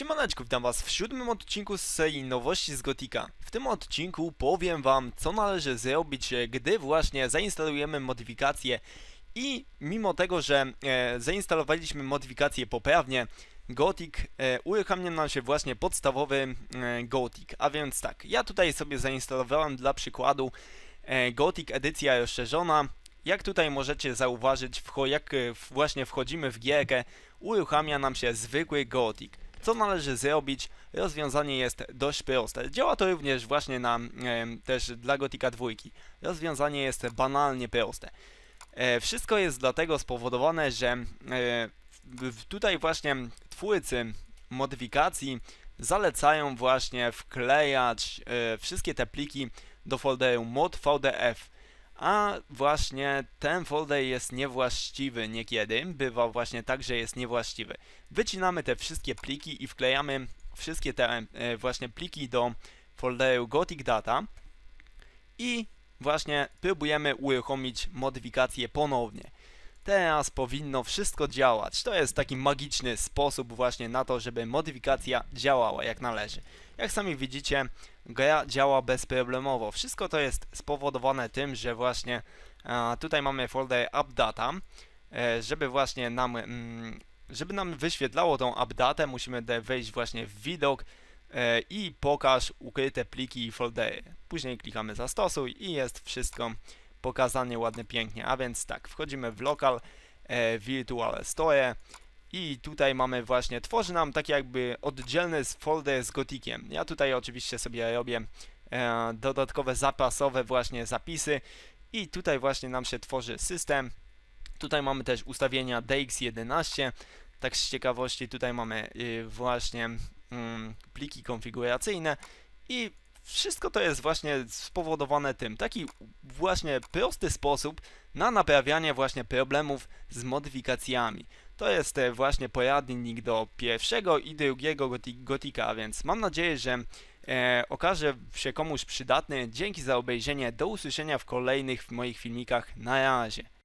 Siemaneczku, witam was w siódmym odcinku z serii Nowości z Gotika. W tym odcinku powiem wam, co należy zrobić, e, gdy właśnie zainstalujemy modyfikację i mimo tego, że e, zainstalowaliśmy modyfikację poprawnie, Gothic e, uruchamia nam się właśnie podstawowy e, Gothic. A więc tak, ja tutaj sobie zainstalowałem dla przykładu e, Gothic edycja rozszerzona. Jak tutaj możecie zauważyć, jak e, właśnie wchodzimy w gierkę, uruchamia nam się zwykły Gothic. Co należy zrobić? Rozwiązanie jest dość proste. Działa to również właśnie na, em, też dla Gotika 2. Rozwiązanie jest banalnie proste. E, wszystko jest dlatego spowodowane, że e, tutaj właśnie twórcy modyfikacji zalecają właśnie wklejać e, wszystkie te pliki do folderu mod VDF. A właśnie ten folder jest niewłaściwy niekiedy. Bywa właśnie tak, że jest niewłaściwy. Wycinamy te wszystkie pliki i wklejamy wszystkie te e, właśnie pliki do folderu Gothic Data i właśnie próbujemy uruchomić modyfikację ponownie. Teraz powinno wszystko działać. To jest taki magiczny sposób właśnie na to, żeby modyfikacja działała jak należy. Jak sami widzicie, gra działa bezproblemowo. Wszystko to jest spowodowane tym, że właśnie e, tutaj mamy folder updata, e, żeby właśnie nam mm, żeby nam wyświetlało tą updatę, musimy wejść właśnie w widok e, i pokaż ukryte pliki i foldery. Później klikamy zastosuj i jest wszystko pokazanie ładnie, pięknie. A więc tak, wchodzimy w lokal e, Virtual Store i tutaj mamy właśnie, tworzy nam taki jakby oddzielny folder z gotikiem. Ja tutaj oczywiście sobie robię e, dodatkowe zapasowe właśnie zapisy i tutaj właśnie nam się tworzy system. Tutaj mamy też ustawienia DX11. Tak z ciekawości tutaj mamy y, właśnie mm, pliki konfiguracyjne i wszystko to jest właśnie spowodowane tym. Taki właśnie prosty sposób na naprawianie właśnie problemów z modyfikacjami. To jest e, właśnie poradnik do pierwszego i drugiego goti- gotika, więc mam nadzieję, że e, okaże się komuś przydatny. Dzięki za obejrzenie. Do usłyszenia w kolejnych moich filmikach. Na razie.